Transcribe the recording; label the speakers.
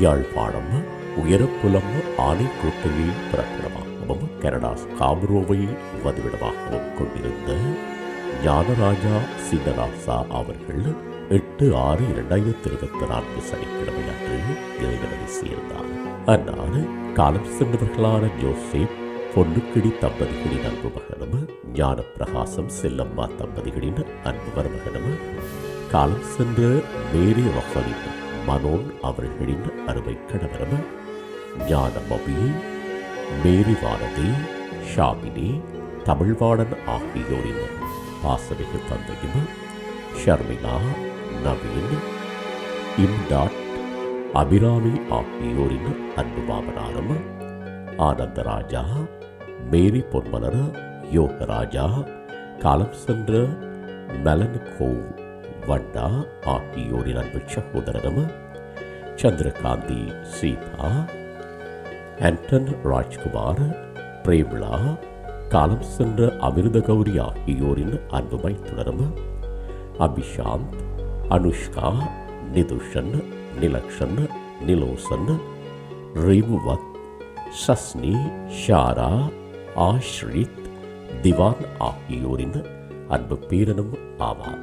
Speaker 1: யாழ்ப்பாணம் உயரப்புலம் ஆனைக்கோட்டையில் பிறப்பிடமாகவும் கனடா காம்ரோவை வதிவிடமாகவும் கொண்டிருந்த ஞானராஜா சின்னராசா அவர்கள் எட்டு ஆறு இரண்டாயிரத்தி இருபத்தி நான்கு சனிக்கிழமை அன்று இறைவனடி சேர்ந்தார். அந்நாடு காலம் சென்றவர்களான ஜோசேப் பொன்னுக்கிடி தம்பதிகளின் அன்பு மகனும் ஞானப்பிரகாசம் செல்லம்மா தம்பதிகளின் அன்பு மருமகனும் காலம் சென்ற மேரி ரொசலின் மனோன் அவர்களின் அருமை கணவரும் ஞானமபி மேரி வானதி ஷாமினி தமிழ்வாணன் ஆகியோரின் பாசமிகு தந்தையும் ஷர்மிளா நவீன் இம்டாட் அபிராமி ஆகியோரின் அன்பு மாமனாரும் ஆனந்தராஜா மேரி பொன்மலர் யோகராஜா காலம் சென்ற மெலன் கோவ் வண்டா ஆகியோரின் அன்பு சகோதரரும் சந்திரகாந்தி சீதா ஆண்டன் ராஜ்குமார் பிரேமிளா காலம் சென்ற அமிர்த கௌரி ஆகியோரின் அன்பு மைத்துனரும் அபிஷாந்த் அனுஷ்கா நிதுஷன் நிலக்ஷன் நிலோசன் ரிமுவத் சஸ்னி ஷாரா ஆஷ்ரித் திவான் ஆகியோரின் அன்பு பேரனும் ஆவார்.